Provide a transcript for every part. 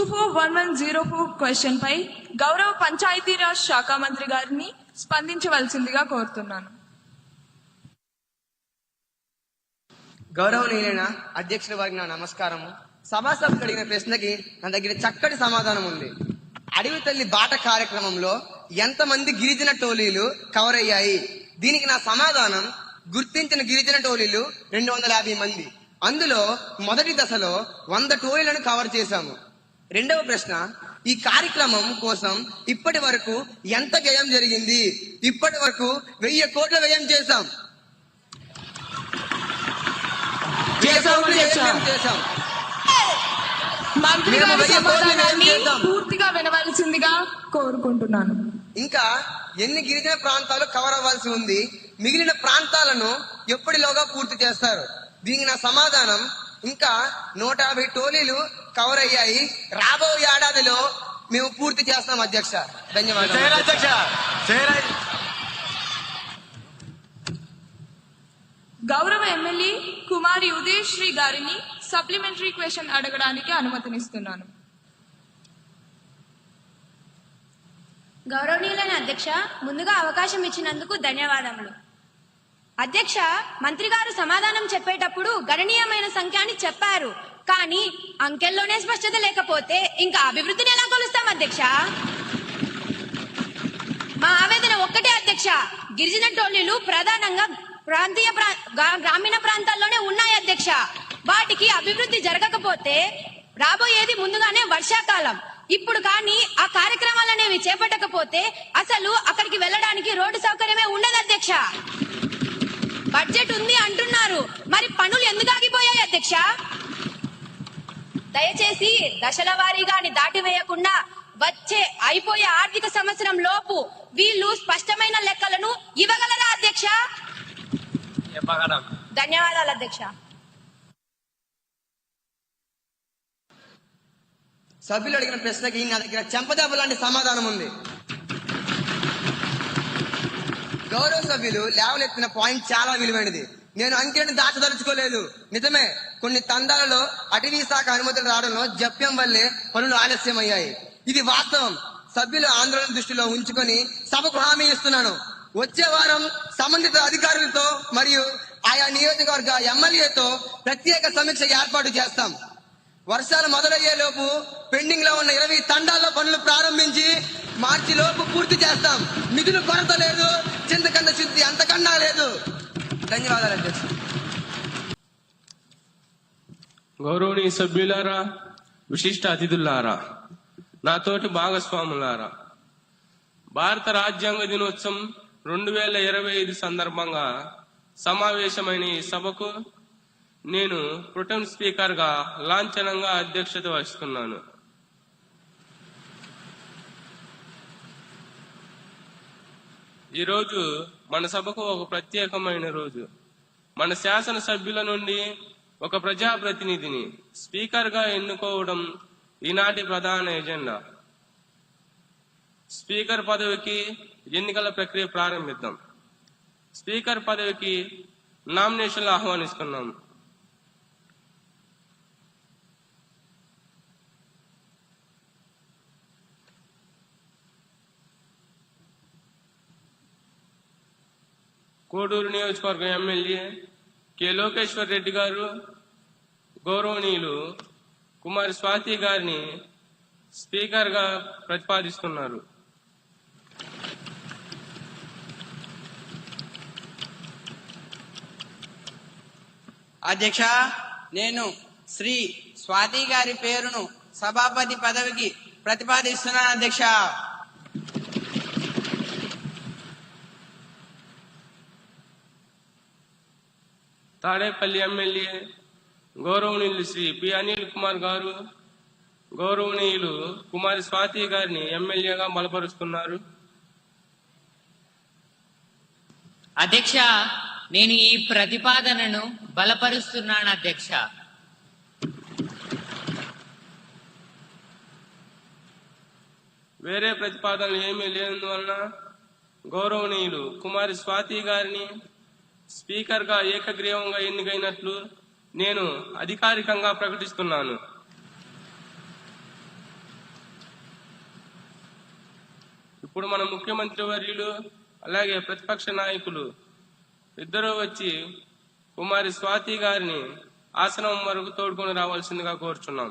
Two four one one zero four question పై గౌరవ పంచాయతీరాజ్ శాఖ మంత్రి గారిని స్పందించవలసిందిగా కోరుతున్నాను. గౌరవనీయులైన అధ్యక్షుల వారికి నా నమస్కారము. సభాసభకు అడిగిన ప్రశ్నకి నా దగ్గర చక్కటి సమాధానం ఉంది. అడవి తల్లి బాట కార్యక్రమంలో ఎంతమంది గిరిజన టోలీలు కవర్ అయ్యాయి? దీనికి నా సమాధానం గుర్తించిన గిరిజన టోలీలు రెండు వందల యాభై మంది. అందులో మొదటి దశలో వంద టోలీలను కవర్ చేశాము. రెండవ ప్రశ్న ఈ కార్యక్రమం కోసం ఇప్పటి వరకు ఎంత వ్యయం జరిగింది? ఇప్పటి వరకు వెయ్యి కోట్ల వ్యయం చేశాం. పూర్తిగా వినవలసిందిగా కోరుకుంటున్నాను. ఇంకా ఎన్ని గిరిజన ప్రాంతాలు కవర్ అవ్వాల్సి ఉంది? మిగిలిన ప్రాంతాలను ఎప్పటిలోగా పూర్తి చేస్తారు? దీనికి నా సమాధానం ఇంకా నూట యాభై టోలీలు కవర్ అయ్యాయి. రాబో ఏడాదిలో మేము పూర్తి చేస్తాం అధ్యక్ష. ధన్యవాదాలు. అధ్యక్ష. గౌరవ ఎమ్మెల్యే కుమారి ఉదయశ్రీ గారిని సప్లిమెంటరీ క్వశ్చన్ అడగడానికి అనుమతినిస్తున్నాను. గౌరవనీయులైన అధ్యక్ష ముందుగా అవకాశం ఇచ్చినందుకు ధన్యవాదములు. అధ్యక్ష మంత్రి గారు సమాధానం చెప్పేటప్పుడు గణనీయమైన సంఖ్య అని చెప్పారు. కానీ అంకెల్లోనే స్పష్టత లేకపోతే ఇంకా అభివృద్ధిని ఎలా కొలుస్తాం అధ్యక్ష? మా ఆవేదన ఒక్కటే అధ్యక్ష. గిరిజన టోలీలు ప్రధానంగా ప్రాంతీయ ప్రా- గ్రా- గ్రామీణ ప్రాంతాల్లోనే ఉన్నాయి అధ్యక్ష. వాటికి అభివృద్ధి జరగకపోతే రాబోయేది ముందుగానే వర్షాకాలం. ఇప్పుడు కానీ ఆ కార్యక్రమాలు అనేవి చేపట్టకపోతే అసలు అక్కడికి వెళ్ళడానికి రోడ్డు సౌకర్యమే ఉండదు అధ్యక్ష. బడ్జెట్ ఉంది అంటున్నారు. మరి పనులు ఎందుకు ఆగిపోయాయి అధ్యక్ష? దయచేసి దశల వారీగాని దాటివేయకుండా వచ్చే అయిపోయే ఆర్థిక సంవత్సరం లోపు వీళ్ళు స్పష్టమైన లెక్కలను ఇవ్వగలరా అధ్యక్ష? ధన్యవాదాలు అధ్యక్ష. సభ్యులు అడిగిన ప్రశ్నకి నా దగ్గర చెంపదెబ్బ లాంటి సమాధానం ఉంది. గౌరవ సభ్యులు లేవలెత్తిన పాయింట్ చాలా విలువైనది. నేను అంకెను దాచదలుచుకోలేదు. నిజమే కొన్ని తండాలలో అటవీ శాఖ అనుమతులు రావడంలో జప్యం వల్లే పనులు ఆలస్యమయ్యాయి. ఇది వాస్తవం. సభ్యులు ఆందోళన దృష్టిలో ఉంచుకొని సభకు హామీ ఇస్తున్నాను. వచ్చే వారం సంబంధిత అధికారులతో మరియు ఆయా నియోజకవర్గ ఎమ్మెల్యేతో ప్రత్యేక సమీక్ష ఏర్పాటు చేస్తాం. వర్షాలు మొదలయ్యే లోపు పెండింగ్లో ఉన్న ఇరవై తండాల్లో పనులు ప్రారంభించి మార్చి లోపు పూర్తి చేస్తాం. నిధులు కొరత లేదు. చింతకంద శుద్ధి అంతకన్నా లేదు. ధన్యవాదాలు అధ్యక్ష. గౌరవనీయ సభ్యులారా విశిష్ట అతిథులారా నాతోటి భాగస్వాములారా భారత రాజ్యాంగ దినోత్సవం రెండు వేల ఇరవై ఐదు సందర్భంగా సమావేశమైన ఈ సభకు నేను ప్రొటెం స్పీకర్గా లాంఛనంగా అధ్యక్షత వహిస్తున్నాను. ఈరోజు మన సభకు ఒక ప్రత్యేకమైన రోజు. మన శాసన సభ్యుల నుండి ఒక ప్రజాప్రతినిధిని స్పీకర్గా ఎన్నుకోవడం ఈనాటి ప్రధాన ఎజెండా. స్పీకర్ పదవికి ఎన్నికల ప్రక్రియ ప్రారంభిద్దాం. స్పీకర్ పదవికి నామినేషన్లు ఆహ్వానిస్తున్నాం. కోడూరు నియోజకవర్గం ఎమ్మెల్యే కె. లోకేశ్వర్ రెడ్డి గారు గౌరవనీయులు కుమారి స్వాతి గారిని స్పీకర్గా ప్రతిపాదిస్తున్నారు. అధ్యక్ష నేను శ్రీ స్వాతి గారి పేరును సభాపతి పదవికి ప్రతిపాదిస్తున్నాను అధ్యక్ష. తాడేపల్లి ఎమ్మెల్యే గౌరవనీయులు శ్రీ పి అనిల్ కుమార్ గారు గౌరవనీయులు కుమారి స్వాతి గారిని ఎమ్మెల్యేగా బలపరుస్తున్నారు అధ్యక్ష నేను ఈ ప్రతిపాదనను బలపరుస్తున్నాను అధ్యక్ష వేరే ప్రతిపాదనలు ఏమీ లేనందువలన గౌరవనీయులు కుమారి స్వాతి గారిని స్పీకర్గా ఏకగ్రీవంగా ఎన్నికైనట్లు నేను అధికారికంగా ప్రకటిస్తున్నాను. ఇప్పుడు మన ముఖ్యమంత్రి వర్యులు అలాగే ప్రతిపక్ష నాయకులు ఇద్దరూ వచ్చి కుమారి స్వాతి గారిని ఆసనం వరకు తోడుకొని రావాల్సిందిగా కోరుచున్నాం.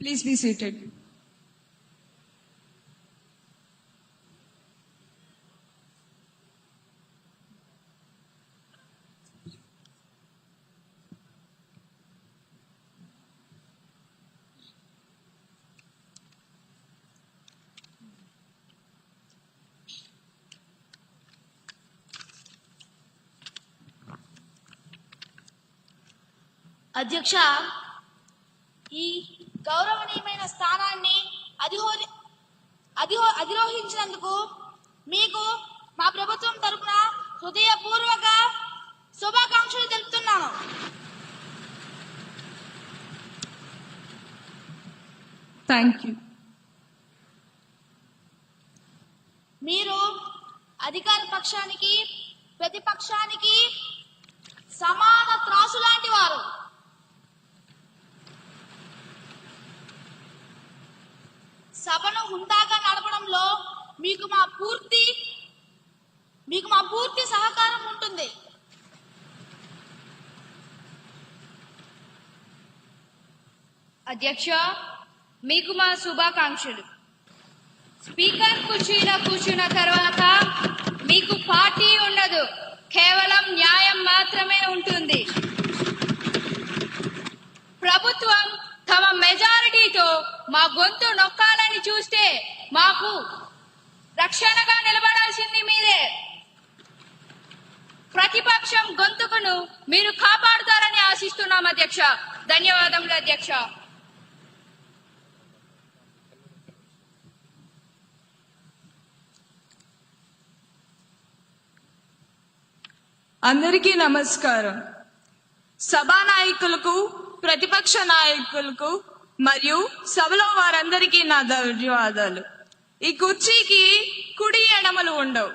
Please be seated. ಅಧ್ಯಕ್ಷ స్థానాన్ని అధిహో అధిహో అధిరోహించినందుకు మీకు మా ప్రభుత్వం తరపున హృదయపూర్వక శుభాకాంక్షలు తెలుపుతున్నాను Thank you. మీరు అధికార పక్షానికి ప్రతిపక్షానికి సమాన త్రాసు లాంటి వారు సభను హుందాగా నడపడంలో మీకు మా పూర్తి మీకు మా పూర్తి సహకారం ఉంటుంది. అధ్యక్ష మీకు మా శుభాకాంక్షలు. స్పీకర్ కుర్చీలో కూర్చున్న తర్వాత మీకు పార్టీ ఉండదు. కేవలం న్యాయం మాత్రమే ఉంటుంది. ప్రభుత్వం తమ మెజారిటీతో మా గొంతు నొక్కాలని చూస్తే మాకు రక్షణగా నిలబడాల్సింది మీరే. ప్రతిపక్షం గొంతుకును మీరు కాపాడుతారని ఆశిస్తున్నాం అధ్యక్ష. ధన్యవాదములు అధ్యక్ష. అందరికీ నమస్కారం. సభా నాయకులకు ప్రతిపక్ష నాయకులకు మరియు సభలో వారందరికీ నా ధన్యవాదాలు. ఈ కుర్చీకి కుడి ఎడమలు ఉండవు.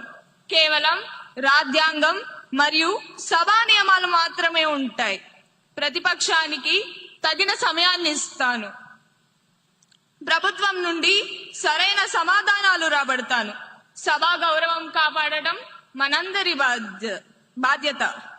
కేవలం రాజ్యాంగం మరియు సభా నియమాలు మాత్రమే ఉంటాయి. ప్రతిపక్షానికి తగిన సమయాన్ని ఇస్తాను. ప్రభుత్వం నుండి సరైన సమాధానాలు రాబడతాను. సభా గౌరవం కాపాడటం మనందరి బాధ్య బాధ్యత.